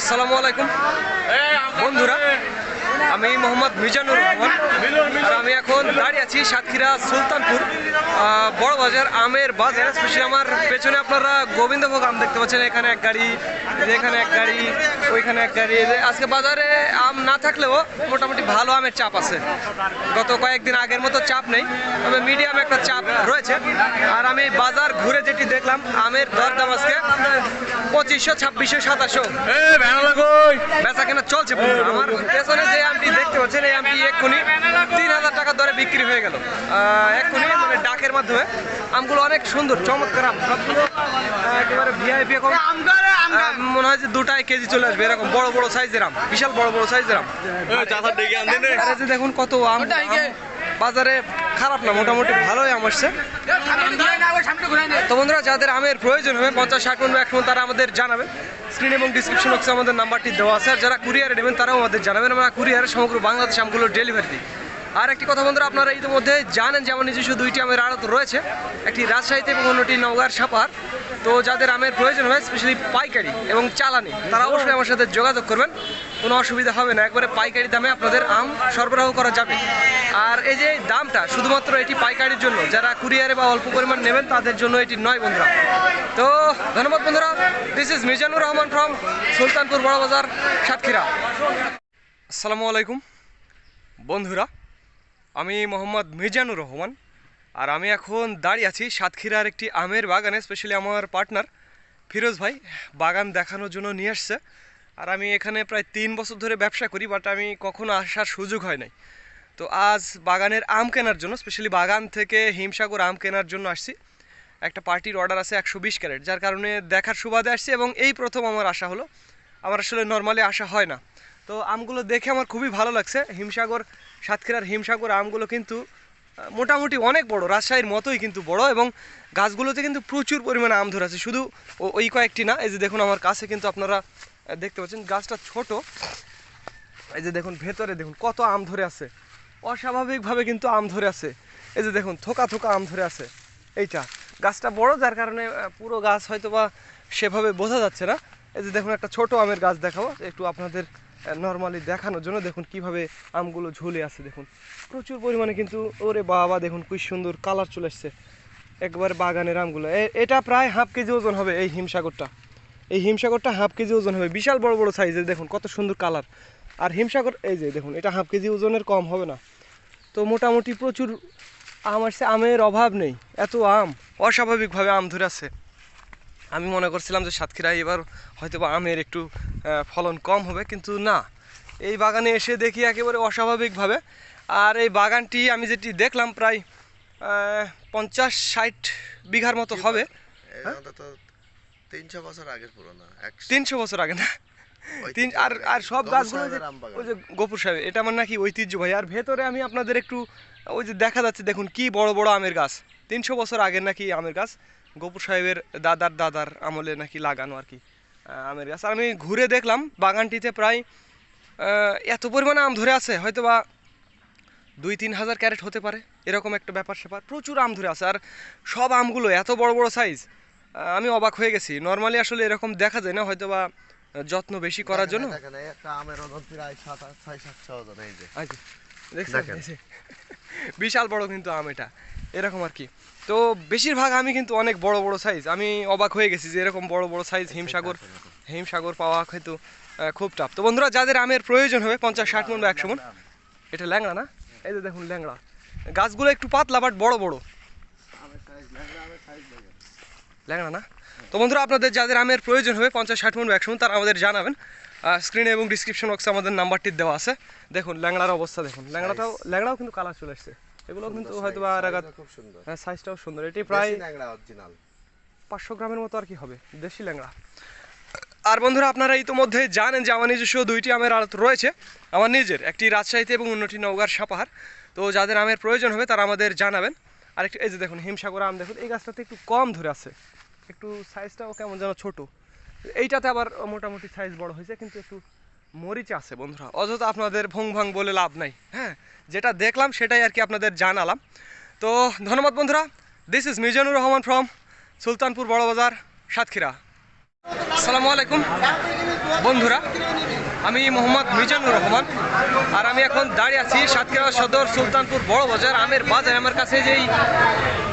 আসসালামু আলাইকুম। বন্ধুরা আমি মোহাম্মদ মিজানুর রহমান। আর আমি এখন দাঁড়িয়ে আছি সাতক্ষীরা সুলতানপুর বড় বাজার আমের বাজার। স্পেশালি আমার পেছনে আপনারা গোবিন্দভোগ আম দেখতে পাচ্ছেন এখানে এক গাড়ি এখানে এক গাড়ি ওইখানে এক গাড়ি। আজকে বাজারে আম না থাকলেও মোটামুটি ভালো আমের চাপ আছে। গত কয়েকদিন আগের মতো চাপ নেই তবে মিডিয়াম একটা চাপ রয়েছে। আর আমি বাজার ঘুরে যেটি দেখলাম আমের দরদাম আজকে পঁচিশশো ছাব্বিশশো সাতাশশো। বেচা কেনা চলছে আমার পেছনে পাচ্ছেন এই আমটি এক্ষুনি তিন হাজার টাকা দরে বিক্রি হয়ে গেল। এক এক্ষুনি মানে ডাকের মাধ্যমে আমগুলো অনেক সুন্দর চমৎকার আম। সবগুলো একেবারে ভিআইপি এখন। মনে হয় যে দুটাই কেজি চলে আসবে। এরকম বড় বড় সাইজের আম বিশাল বড় বড় সাইজের আম। দেখুন কত আম। আম বাজারে খারাপ না, মোটামুটি ভালোই আম আসছে তো বন্ধুরা, যাদের আমের প্রয়োজন হবে, পঞ্চাশ ষাট মন মন তারা আমাদের জানাবে। স্ক্রিন এবং ডিসক্রিপশন বক্সে আমাদের নাম্বারটি দেওয়া আছে, আর যারা কুরিয়ারে নেবেন, তারাও আমাদের জানাবেন। আমরা কুরিয়ারে সমগ্র বাংলাদেশ আমগুলো ডেলিভারি দিই। আর একটি কথা বন্ধুরা, আপনারা ইতিমধ্যে জানেন যেমন নিজস্ব দুইটি আমের আড়ত রয়েছে। একটি রাজশাহীতে এবং অন্যটি নওগাঁর সাপার। তো যাদের আমের প্রয়োজন হয় স্পেশালি পাইকারি এবং চালানি, তারা অবশ্যই আমার সাথে যোগাযোগ করবেন। কোনো অসুবিধা হবে না, একবারে পাইকারি দামে আপনাদের আম সরবরাহ করা যাবে। আর এই যে দামটা, শুধুমাত্র এটি পাইকারির জন্য, যারা কুরিয়ারে বা অল্প পরিমাণ নেবেন, তাদের জন্য এটি নয় বন্ধুরা। তো ধন্যবাদ বন্ধুরা this is Mizanur Rahman from Sultanpur Barabazar, Satkhira. আসসালামু আলাইকুম। বন্ধুরা আমি মোহাম্মদ মিজানুর রহমান, আর আমি এখন দাঁড়িয়ে আছি সাতক্ষীরার একটি আমের বাগানে স্পেশালি আমার পার্টনার ফিরোজ ভাই, বাগান দেখানোর জন্য নিয়ে আসছে। আর আমি এখানে প্রায় তিন বছর ধরে ব্যবসা করি বাট আমি কখনো আসার সুযোগ হয় নাই। তো আজ বাগানের আম কেনার জন্য স্পেশালি বাগান থেকে হিমসাগর আম কেনার জন্য আসছি। একটা পার্টির অর্ডার আছে একশো বিশ ক্যারেট, যার কারণে দেখার সুবাদে আসছি এবং এই প্রথম আমার আশা হলো। আমার আসলে নর্মালি আসা হয় না। তো আমগুলো দেখে আমার খুবই ভালো লাগছে। হিমসাগর সাতক্ষীরার হিমসাগর আমগুলো কিন্তু মোটামুটি অনেক বড়, রাজশাহীর মতোই কিন্তু বড় এবং গাছগুলোতে কিন্তু প্রচুর পরিমাণে আম ধরে আছে শুধু ওই কয়েকটি না, এই যে দেখুন আমার কাছে কিন্তু আপনারা দেখতে পাচ্ছেন গাছটা ছোট। এই যে দেখুন ভেতরে দেখুন কত আম ধরে আছে। অস্বাভাবিকভাবে কিন্তু আম ধরে আছে। এই যে দেখুন থোকা থোকা আম ধরে আছে। এইটা গাছটা বড়, যার কারণে পুরো গাছ হয়তো বা সেভাবে বোঝা যাচ্ছে না। এই যে দেখুন একটা ছোট আমের গাছ দেখাবো, একটু আপনাদের নর্মালি দেখানোর জন্য দেখুন কীভাবে আমগুলো ঝুলে আছে, দেখুন। প্রচুর পরিমাণে কিন্তু ওরে বাবা, দেখুন কি সুন্দর কালার চলে এসছে। একবার বাগানের আমগুলো। এটা প্রায় হাফ কেজি ওজন হবে এই হিমসাগরটা। এই হিমসাগরটা হাফ কেজি ওজন হবে। বিশাল বড় বড় সাইজের দেখুন, কত সুন্দর কালার আর হিমসাগর, এই যে, দেখুন, এটা হাফ কেজি ওজনের কম হবে না। তো মোটামুটি প্রচুর আম আসছে। আমের অভাব নেই। এত আম, অস্বাভাবিকভাবে আম ধরে আছে। আমি মনে করছিলাম যে সাতক্ষীরায় এবার হয়তো বা আমের একটু ফলন কম হবে কিন্তু না। এই বাগানে এসে দেখি একেবারে অস্বাভাবিকভাবে। আর এই বাগানটি আমি যেটি দেখলাম প্রায় পঞ্চাশ ষাট বিঘার মতো হবে। তিনশো বছর আগের পুরনো তিনশো বছর আগে না? তিন আর আর সব গাছগুলো ওই যে গোপুর সাহেব এটা আমার নাকি ঐতিহ্য ভাই। আর ভেতরে আমি আপনাদের একটু ওই যে দেখা যাচ্ছে দেখুন কি বড় বড় আমের গাছ। তিনশো বছর আগের নাকি আমের গাছ। গোপুর সাহেবের দাদার দাদার আমলে নাকি লাগানো আর কি। আমের গাছ। আর আমি ঘুরে দেখলাম বাগানটিতে প্রায় এত পরিমাণে আম ধরে আছে হয়তো বা দুই তিন হাজার ক্যারেট হতে পারে এরকম একটা ব্যাপার স্যাপার। প্রচুর আম ধরে আছে আর সব আমগুলো এত বড় বড় সাইজ আমি অবাক হয়ে গেছি। নর্মালি আসলে এরকম দেখা যায় না হয়তো বা যত্ন বেশি করার জন্য। আচ্ছা, বিশাল বড় কিন্তু আম এটা। এরকম আর কি। তো বেশিরভাগ আমি কিন্তু অনেক বড় বড় সাইজ আমি অবাক হয়ে গেছি যে এরকম বড় বড় সাইজ হিমসাগর হিমসাগর পাওয়া হয়তো খুব টাফ তো বন্ধুরা যাদের আমের প্রয়োজন হবে পঞ্চাশ ষাট মন বা একশো মন। এটা ল্যাংড়া না? এই যে দেখুন ল্যাংড়া। গাছগুলো একটু পাতলা বাট বড় বড়। ল্যাংড়া না? তো বন্ধুরা আপনাদের যাদের আমের প্রয়োজন হবে পঞ্চাশ ষাট মন বা একশো মন তারা আমাদের জানাবেন। স্ক্রিনে এবং ডিসক্রিপশন বক্সে আমাদের নাম্বারটি দেওয়া আছে। দেখুন ল্যাংড়ার অবস্থা দেখুন। ল্যাংড়াটাও ল্যাংড়াও কিন্তু কালার চলে আসছে। এগুলো কিন্তু হয়তো আর আঘাত খুব সুন্দর। হ্যাঁ সাইজটাও সুন্দর। এটি প্রায় অরিজিনাল পাঁচশো গ্রামের মতো আর কি হবে দেশি ল্যাংড়া। আর বন্ধুরা আপনারা ইতিমধ্যে জানেন যে আমার নিজস্ব দুইটি আমের আড়ত রয়েছে। আমার নিজের একটি রাজশাহীতে এবং অন্যটি নওগাঁর সাপাহার। তো যাদের আমের প্রয়োজন হবে তারা আমাদের জানাবেন। আর একটু এই যে দেখুন হিমসাগর আম দেখুন এই গাছটাতে একটু কম ধরে আছে। একটু সাইজটাও কেমন যেন ছোট। এইটাতে আবার মোটামুটি সাইজ বড় হয়েছে কিন্তু একটু মরিচে আছে বন্ধুরা। অযথা আপনাদের ভং ভাং বলে লাভ নাই হ্যাঁ? যেটা দেখলাম সেটাই আর কি আপনাদের জানালাম। তো ধন্যবাদ বন্ধুরা। This is Mizanur Rahman from Sultanpur Barabazar, Satkhira. সালামু আলাইকুম। বন্ধুরা আমি মোহাম্মদ মিজানুর রহমান। আর আমি এখন দাঁড়িয়ে আছি সাতক্ষীরা সদর সুলতানপুর বড় বাজার আমের বাজার। আমার কাছে যেই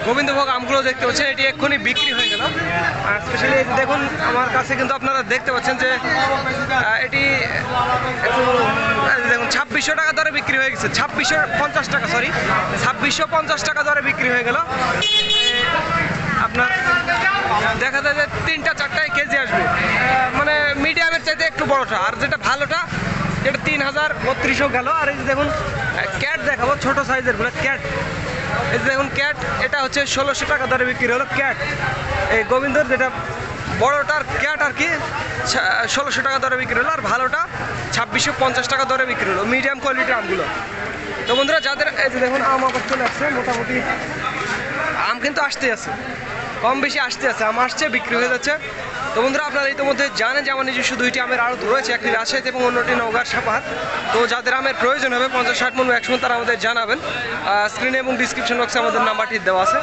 গোবিন্দভোগ আমগুলো দেখতে পাচ্ছেন, এটি এক্ষুনি বিক্রি হয়ে গেল। আর স্পেশালি দেখুন, আমার কাছে কিন্তু আপনারা দেখতে পাচ্ছেন যে এটি দেখুন, ছাব্বিশশো টাকা দরে বিক্রি হয়ে গেছে। ছাব্বিশশো পঞ্চাশ টাকা সরি ছাব্বিশশো পঞ্চাশ টাকা দরে বিক্রি হয়ে গেল। আপনার, দেখা যায় যে তিনটা, চারটায় কেজি আসবে। মানে মিডিয়ামের চাইতে একটু বড়টা। আর যেটা ভালোটা, যেটা তিন হাজার বত্রিশও গেল। আর এই যে দেখুন ক্যাট দেখাবো, ছোট সাইজেরগুলো, ক্যাট। এই যে দেখুন, ক্যাট, এটা হচ্ছে ষোলোশো টাকা দরে বিক্রি হলো ক্যাট। এই গোবিন্দর যেটা বড়টার ক্যাট আর কি ষোলোশো টাকা দরে বিক্রি হলো, আর ভালোটা ছাব্বিশশো পঞ্চাশ টাকা দরে বিক্রি হলো, মিডিয়াম কোয়ালিটির আমগুলো। তো বন্ধুরা, যাদের, এই যে দেখুন, আম আবার চলে আসছে, মোটামুটি আম কিন্তু আসতে আছে। কম বেশি আসতে আছে আম আসছে বিক্রি হয়ে যাচ্ছে। তো বন্ধুরা আপনারা ইতিমধ্যে জানেন যে আমার নিজস্ব দুইটি আমের আড়ত রয়েছে একটি রাজশাহীতে এবং অন্যটি নওগাঁর সাপাহার। তো যাদের আমের প্রয়োজন হবে পঞ্চাশ ষাট মন একশো তারা আমাদের জানাবেন। স্ক্রিনে এবং ডিসক্রিপশন বক্সে আমাদের নাম্বারটি দেওয়া আছে।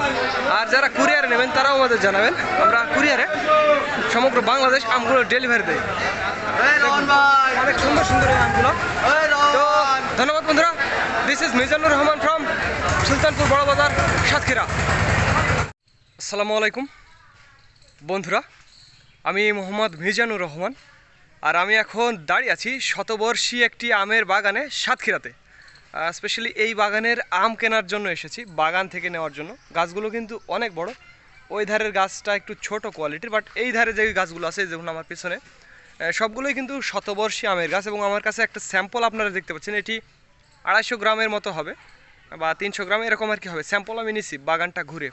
আর যারা কুরিয়ারে নেবেন তারাও আমাদের জানাবেন। আমরা কুরিয়ারে সমগ্র বাংলাদেশ আমগুলো ডেলিভারি দেই। অনেক সুন্দর সুন্দর আমগুলো। তো ধন্যবাদ বন্ধুরা। This is Mizanur Rahman from Sultanpur Bara Bazar Satkhira. আসসালামু আলাইকুম। বন্ধুরা, আমি মোহাম্মদ মিজানুর রহমান আর আমি এখন দাঁড়িয়ে আছি শতবর্ষী একটি আমের বাগানে সাতক্ষীরাতে। স্পেশালি এই বাগানের আম কেনার জন্য এসেছি, বাগান থেকে নেওয়ার জন্য। গাছগুলো কিন্তু অনেক বড়। ওই ধারের গাছটা একটু ছোট কোয়ালিটির বাট এই ধারে যে গাছগুলো আছে, যেমন আমার পিছনে সবগুলোই কিন্তু শতবর্ষী আমের গাছ এবং আমার কাছে একটা স্যাম্পল আপনারা দেখতে পাচ্ছেন। এটি আড়াইশো গ্রামের মতো হবে। বা তিনশো গ্রাম, এরকম আর কি হবে। স্যাম্পল আমি নিছি বাগানটা ঘুরে।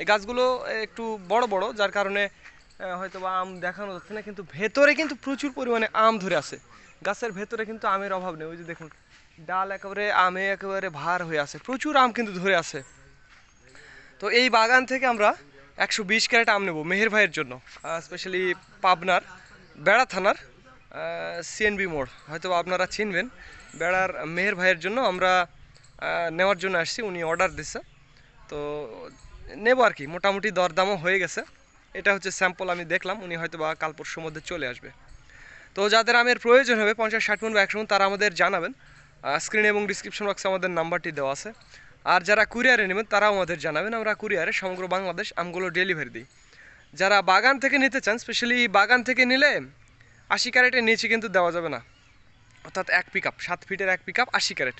এই গাছগুলো একটু বড় বড়, যার কারণে হয়তো বা আম দেখানো যাচ্ছে না, কিন্তু ভেতরে কিন্তু প্রচুর পরিমাণে আম ধরে আছে। গাছের ভেতরে কিন্তু আমের অভাব নেই। ওই যে দেখুন, ডাল একেবারে আমে একেবারে ভার হয়ে আছে। প্রচুর আম কিন্তু ধরে আছে। তো এই বাগান থেকে আমরা একশো বিশ ক্যারেট আম নেব মেহের ভাইয়ের জন্য স্পেশালি পাবনার, বেড়া থানার সিএনবি মোড়। হয়তো আপনারা চিনবেন, বেড়ার মেহের ভাইয়ের জন্য আমরা নেওয়ার জন্য আসছি, উনি অর্ডার দিছে। তো নেব আর কি, মোটামুটি দরদামও হয়ে গেছে। এটা হচ্ছে স্যাম্পল আমি দেখলাম, উনি হয়তো বা কাল পরশুর মধ্যে চলে আসবে। তো যাদের আমের প্রয়োজন হবে, পঞ্চাশ, ষাট মিনিট বা একশো মিনিট তারা আমাদের জানাবেন। স্ক্রিন এবং ডিসক্রিপশন বক্সে আমাদের নাম্বারটি দেওয়া আছে। আর যারা কুরিয়ারে নেবেন, তারাও আমাদের জানাবেন। আমরা কুরিয়ারে সমগ্র বাংলাদেশ আমগুলো ডেলিভারি দিই। যারা বাগান থেকে নিতে চান স্পেশালি বাগান থেকে নিলে আশি ক্যারেটের নিচে কিন্তু দেওয়া যাবে না। অর্থাৎ এক পিক আপ সাত ফিটের এক পিক আপ আশি ক্যারেট।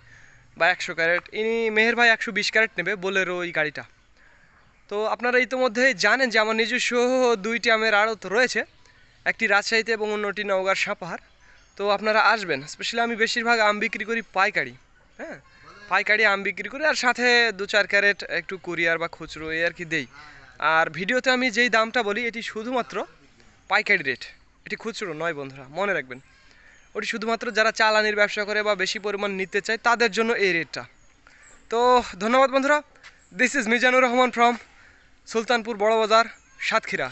বা একশো ক্যারেট। ইনি মেহের ভাই একশো বিশ ক্যারেট নেবে বোলেরো ওই গাড়িটা। তো আপনারা ইতিমধ্যে জানেন যে আমার নিজস্ব দুইটি আমের আড়ত রয়েছে। একটি রাজশাহীতে এবং অন্যটি নওগাঁর সাপাহার। তো আপনারা আসবেন। স্পেশালি আমি বেশিরভাগ আম বিক্রি করি পাইকারি। হ্যাঁ পাইকারি আম বিক্রি করি আর সাথে দু চার ক্যারেট একটু কুরিয়ার বা খুচরো এই আর কি দেই। আর ভিডিওতে আমি যেই দামটা বলি, এটি শুধুমাত্র পাইকারি রেট। এটি খুচরো নয় বন্ধুরা, মনে রাখবেন। ওটি শুধুমাত্র যারা চালানির ব্যবসা করে বা বেশি পরিমাণ নিতে চায়, তাদের জন্য এই রেটটা। তো ধন্যবাদ বন্ধুরা। This is Mizanur Rahman from Sultanpur Bara Bazar, Satkhira.